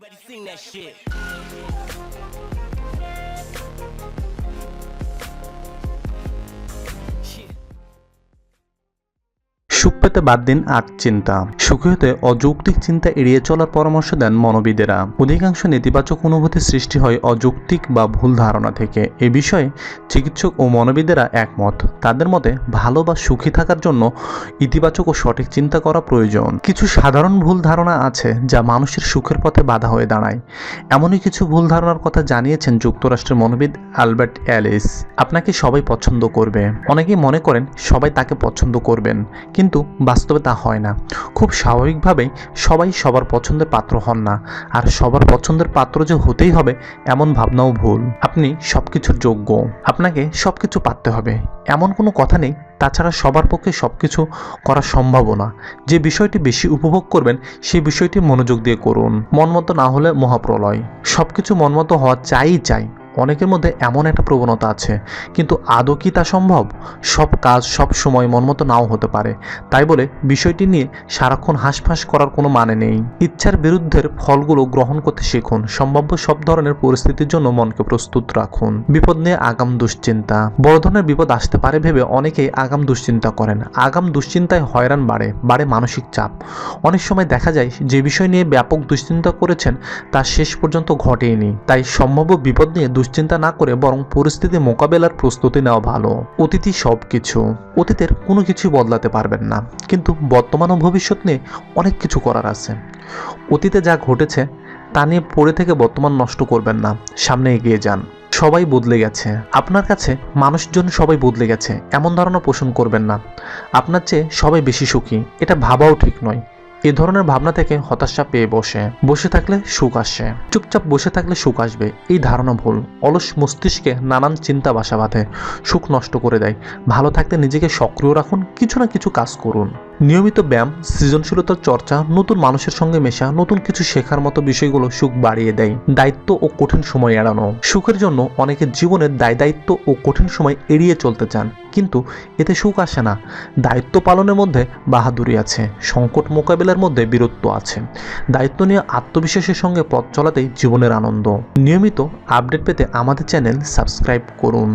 Everybody sing that shit. সুখ পেতে বাদ দিন আট চিন্তা। সুখী হতে অযৌক্তিক চিন্তা এড়িয়ে চলার পরামর্শ দেন মনোবিদেরা। অধিকাংশ নেতিবাচক অনুভূতি সৃষ্টি হয় অযৌক্তিক বা ভুল ধারণা থেকে। এ বিষয়ে চিকিৎসক ও মনোবিদেরা একমত। তাদের মতে, ভালো বা সুখী থাকার জন্য ইতিবাচক ও সঠিক চিন্তা করা প্রয়োজন। কিছু সাধারণ ভুল ধারণা আছে যা মানুষের সুখের পথে বাধা হয়ে দাঁড়ায়। এমনই কিছু ভুল ধারণার কথা জানিয়েছেন যুক্তরাষ্ট্রের মনোবিদ অ্যালবার্ট অ্যালিস। আপনাকে সবাই পছন্দ করবে। অনেকেই মনে করেন সবাই তাকে পছন্দ করবেন। কিন্তু বাস্তবে তা হয় না। খুব স্বাভাবিকভাবেই সবাই সবার পছন্দের পাত্র হন না। আর সবার পছন্দের পাত্র যে হতেই হবে, এমন ভাবনাও ভুল। আপনি সব কিছুর যোগ্য। আপনাকে সব কিছু পারতে হবে। এমন কোনো কথা নেই। তাছাড়া সবার পক্ষে সব কিছু করা সম্ভবও না। যে বিষয়টি বেশি উপভোগ করবেন, সেই বিষয়টি মনোযোগ দিয়ে করুন। মনমতো না হলে মহাপ্রলয়। সব কিছু মনমতো হওয়া চাই চাই অনেকের মধ্যে এমন একটা প্রবণতা আছে, কিন্তু আদৌ কি তা সম্ভব? সব কাজ সব সময় মনমতো নাও হতে পারে। তাই বলে বিষয়টি নিয়ে সারাক্ষণ হাঁসফাঁস করার কোনো মানে নেই। ইচ্ছার বিরুদ্ধের ফলগুলো গ্রহণ করতে শিখুন। সম্ভাব্য সব ধরনের পরিস্থিতির জন্য মনকে প্রস্তুত রাখুন। বিপদ নিয়ে আগাম দুশ্চিন্তা। বড় ধরনের বিপদ আসতে পারে ভেবে অনেকেই আগাম দুশ্চিন্তা করেন। আগাম দুশ্চিন্তায় হয়রান বাড়ে বাড়ে মানসিক চাপ। অনেক সময় দেখা যায় যে বিষয় নিয়ে ব্যাপক দুশ্চিন্তা করেছেন, তা শেষ পর্যন্ত ঘটেনি তাই সম্ভাব্য বিপদ নিয়ে না করে বরং পরিস্থিতি মোকাবেলার প্রস্তুতি নেওয়া ভালো। অতীতই সব কিছু অতীতের কোনো কিছু বদলাতে পারবেন না। কিন্তু বর্তমান ও ভবিষ্যৎ নিয়ে অনেক কিছু করার আছে। অতীতে যা ঘটেছে, তা নিয়ে পড়ে থেকে বর্তমান নষ্ট করবেন না। সামনে এগিয়ে যান। সবাই বদলে গেছে। আপনার কাছে মানুষজন সবাই বদলে গেছে। এমন ধারণা পোষণ করবেন না। আপনার চেয়ে সবাই বেশি সুখী। এটা ভাবাও ঠিক নয়। এ ধরনের ভাবনা থেকে হতাশা পেয়ে বসে। বসে থাকলে সুখ আসে। চুপচাপ বসে থাকলে সুখ আসবে। এই ধারণা ভুল। অলস মস্তিষ্কে নানান চিন্তা বাসা বাঁধে। সুখ নষ্ট করে দেয়। ভালো থাকতে নিজেকে সক্রিয় রাখুন। কিছু না কিছু কাজ করুন। নিয়মিত ব্যায়াম সৃজনশীলতার চর্চা, নতুন মানুষের সঙ্গে মেশা, নতুন কিছু শেখার মতো বিষয়গুলো সুখ বাড়িয়ে দেয়। দায়িত্ব ও কঠিন সময় এড়ানো। সুখের জন্য অনেকে জীবনের দায় দায়িত্ব ও কঠিন সময় এড়িয়ে চলতে চান, কিন্তু এতে সুখ আসে না। দায়িত্ব পালনের মধ্যে বাহাদুরি আছে, সংকট মোকাবিলার মধ্যে বীরত্ব আছে। দায়িত্ব নিয়ে আত্মবিশ্বাসের সঙ্গে পথ চলাতেই জীবনের আনন্দ। নিয়মিত আপডেট পেতে আমাদের চ্যানেল সাবস্ক্রাইব করুন।